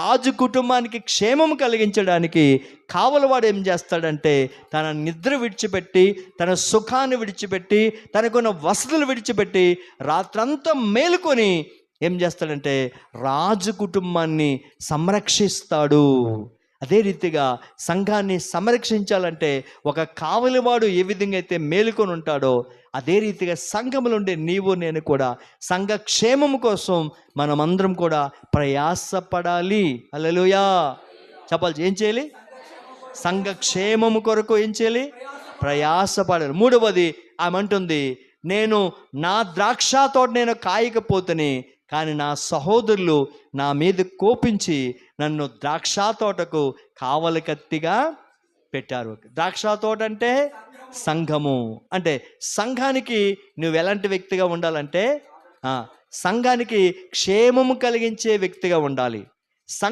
రాజు కుటుంబానికి క్షేమం కలిగించడానికి కావలవాడు ఏం చేస్తాడంటే తన నిద్ర విడిచిపెట్టి తన సుఖాన్ని విడిచిపెట్టి తనకున్న వసతులు విడిచిపెట్టి రాత్రంతా మేలుకొని ఏం చేస్తాడంటే రాజు కుటుంబాన్ని సంరక్షిస్తాడు. అదే రీతిగా సంఘాన్ని సంరక్షించాలంటే ఒక కావలివాడు ఏ విధంగా అయితే మేలుకొని ఉంటాడో అదే రీతిగా సంఘములు ఉండే నీవు నేను కూడా సంఘ క్షేమం కోసం మనమందరం కూడా ప్రయాసపడాలి. అల్లెలుయా చెప్పాలి ఏం చేయాలి? సంఘ క్షేమము కొరకు ఏం చేయాలి? ప్రయాసపడాలి. మూడవది ఆమె అంటుంది నేను నా ద్రాక్ష తోట నేను కాయకపోతేనే కానీ నా సహోదరులు నా మీద కోపించి నన్ను ద్రాక్ష తోటకు కావలి కత్తిగా పెట్టారు. ద్రాక్ష తోట అంటే సంఘము. అంటే సంఘానికి నువ్వు ఎలాంటి వ్యక్తిగా ఉండాలంటే సంఘానికి క్షేమము కలిగించే వ్యక్తిగా ఉండాలి.